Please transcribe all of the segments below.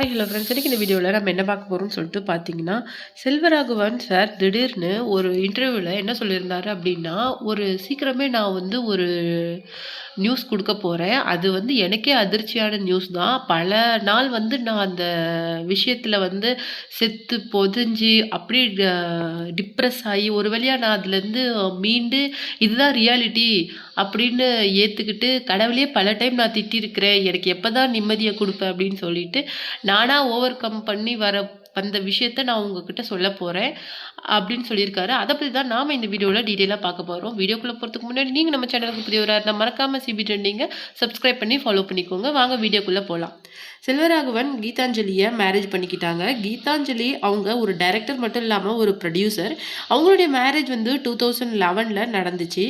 Hi hello friends இன்றைக்கி இந்த வீடியோவில் நம்ம என்ன பார்க்க போகிறோம்னு சொல்லிட்டு பார்த்தீங்கன்னா செல்வராகவன் சார் திடீர்னு ஒரு இன்டர்வியூவில் என்ன சொல்லியிருந்தாரு அப்படின்னா ஒரு சீக்கிரமே நான் வந்து ஒரு நியூஸ் கொடுக்க போகிறேன் அது வந்து எனக்கே அதிர்ச்சியான நியூஸ் தான். பல நாள் வந்து நான் அந்த விஷயத்தில் வந்து செத்து பொதிஞ்சு அப்படி டிப்ரெஸ் ஆகி ஒரு வழியாக நான் அதுலேருந்து மீண்டு இதுதான் ரியாலிட்டி அப்படின்னு ஏற்றுக்கிட்டு கடவுளே பல டைம் நான் திட்டிருக்கிறேன். எனக்கு எப்போ தான் நிம்மதியை கொடுப்பேன் அப்படின்னு சொல்லிட்டு நானாக ஓவர் கம் பண்ணி வர வந்த விஷயத்த நான் உங்ககிட்ட சொல்ல போகிறேன் அப்படின்னு சொல்லியிருக்காரு. அதை பற்றி தான் நாம் இந்த வீடியோவில் டீட்டெயிலாக பார்க்க போகிறோம் வீடியோக்குள்ளே போகிறதுக்கு முன்னாடி நீங்கள் நம்ம சேனலுக்கு புதியவராக இருந்தால் மறக்காமல் சிபி ட்ரெண்டிங்கை சப்ஸ்கிரைப் பண்ணி ஃபாலோ பண்ணிக்கோங்க. வாங்க வீடியோக்குள்ளே போகலாம் செல்வராகவன் கீதாஞ்சலியை மேரேஜ் பண்ணிக்கிட்டாங்க. கீதாஞ்சலி அவங்க ஒரு டைரக்டர் மட்டும் இல்லாமல் ஒரு ப்ரொடியூசர் அவங்களுடைய மேரேஜ் வந்து டூ தௌசண்ட் லெவனில் நடந்துச்சு.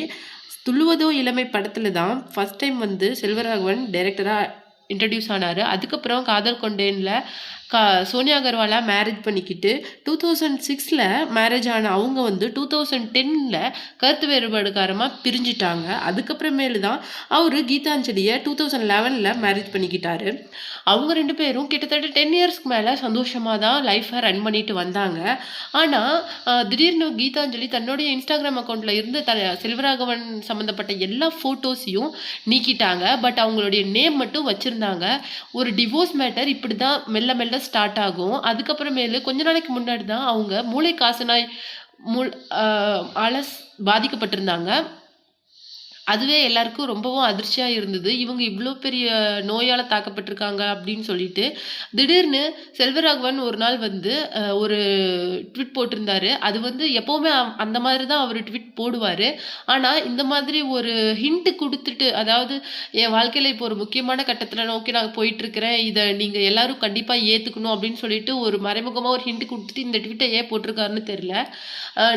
துள்ளுவதோ இளமை படத்தில் தான் ஃபஸ்ட் டைம் வந்து செல்வராகவன் டைரக்டராக இன்ட்ரடியூஸ் ஆனார். அதுக்கப்புறம் காதல் கொண்டேனில் கா சோனியா அகர்வாலாக மேரேஜ் பண்ணிக்கிட்டு டூ தௌசண்ட் சிக்ஸில் மேரேஜ் ஆன அவங்க வந்து டூ தௌசண்ட் டென்னில் கருத்து வேறுபாடு காரமாக பிரிஞ்சிட்டாங்க. அதுக்கப்புறமேலு தான் அவர் கீதாஞ்சலியை டூ தௌசண்ட் லெவனில் மேரேஜ் பண்ணிக்கிட்டாரு. அவங்க ரெண்டு பேரும் கிட்டத்தட்ட டென் இயர்ஸ்க்கு மேலே சந்தோஷமாக தான் லைஃப்பை ரன் பண்ணிட்டு வந்தாங்க. ஆனால் திடீர்னு கீதாஞ்சலி தன்னுடைய இன்ஸ்டாகிராம் அக்கௌண்ட்டில் இருந்து த செல்வராகவன் சம்மந்தப்பட்ட எல்லா ஃபோட்டோஸையும் நீக்கிட்டாங்க. பட் அவங்களுடைய நேம் மட்டும் சொல்லியிருந்தாங்க ஒரு டிவோர்ஸ் மேட்டர் இப்படி தான் மெல்ல மெல்ல ஸ்டார்ட் ஆகும். அதுக்கப்புறமேலு கொஞ்ச நாளைக்கு முன்னாடி தான் அவங்க மூளை காசனாய் மூ அலஸ் பாதிக்கப்பட்டிருந்தாங்க. அதுவே எல்லாருக்கும் ரொம்பவும் அதிர்ச்சியாக இருந்தது. இவங்க இவ்வளோ பெரிய நோயால் தாக்கப்பட்டிருக்காங்க அப்படின்னு சொல்லிட்டு திடீர்னு செல்வராகவன் ஒரு நாள் வந்து ஒரு ட்விட் போட்டிருந்தாரு. அது வந்து எப்போவுமே அந்த மாதிரி தான் அவர் ட்விட் போடுவார். ஆனால் இந்த மாதிரி ஒரு ஹிண்ட்டு கொடுத்துட்டு அதாவது என் வாழ்க்கையில் இப்போ ஒரு முக்கியமான கட்டத்தில் நோக்கி நான் போயிட்டுருக்கிறேன். இதை நீங்கள் எல்லாரும் கண்டிப்பாக ஏற்றுக்கணும் அப்படின்னு சொல்லிட்டு ஒரு மறைமுகமாக ஒரு ஹிண்ட்டு கொடுத்துட்டு இந்த ட்விட்டை ஏன் போட்டிருக்காருன்னு தெரில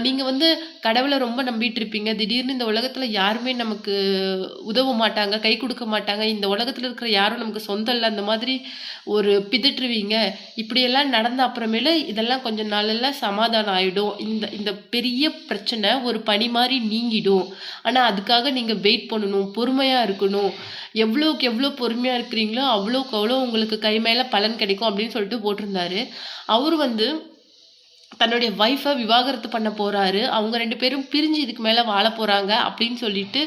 நீங்கள் வந்து கடவுளை ரொம்ப நம்பிட்டு இருப்பீங்க திடீர்னு இந்த உலகத்தில் யாருமே நமக்கு நமக்கு உதவ மாட்டாங்க கை கொடுக்க மாட்டாங்க. இந்த உலகத்தில் இருக்கிற யாரும் நமக்கு சொந்தம் இல்லை. அந்த மாதிரி ஒரு பிதற்றுவீங்க. இப்படியெல்லாம் நடந்த அப்புறமேல இதெல்லாம் கொஞ்சம் நாளில் சமாதானம் ஆகிடும் இந்த இந்த பெரிய பிரச்சனை ஒரு பனி மாதிரி நீங்கிடும். ஆனால் அதுக்காக நீங்கள் வெயிட் பண்ணணும். பொறுமையாக இருக்கணும். எவ்வளோக்கு எவ்வளோ பொறுமையாக இருக்கிறீங்களோ அவ்வளோக்கு அவ்வளோ உங்களுக்கு கை மேலே பலன் கிடைக்கும் அப்படின்னு சொல்லிட்டு போட்டிருந்தாரு. அவர் வந்து தன்னுடைய ஒய்ஃபை விவாகரத்து பண்ண போகிறாரு அவங்க ரெண்டு பேரும் பிரிஞ்சு இதுக்கு மேலே வாழ போகிறாங்க அப்படின்னு சொல்லிட்டு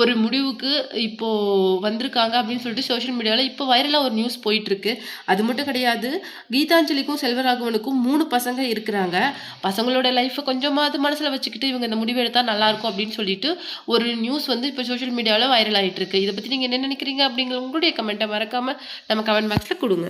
ஒரு முடிவுக்கு இப்போது வந்திருக்காங்க அப்படின்னு சொல்லிட்டு சோஷியல் மீடியாவில் இப்போ வைரலாக ஒரு நியூஸ் போயிட்டுருக்கு. அது மட்டும் கிடையாது கீதாஞ்சலிக்கும் செல்வராகவனுக்கும் மூணு பசங்க இருக்கிறாங்க. பசங்களோட லைஃப்பை கொஞ்சமாவது மனசில் வச்சுக்கிட்டு இவங்க இந்த முடிவு எடுத்தால் நல்லாயிருக்கும் அப்படின்னு சொல்லிட்டு ஒரு நியூஸ் வந்து இப்போ சோஷியல் மீடியாவில் வைரல் ஆகிட்டு இருக்கு இதை பற்றி நீங்கள் என்ன நினைக்கிறீங்க அப்படிங்கிற உங்களுடைய கமெண்ட்டை மறக்காமல் நம்ம கமெண்ட் பாக்ஸில் கொடுங்க.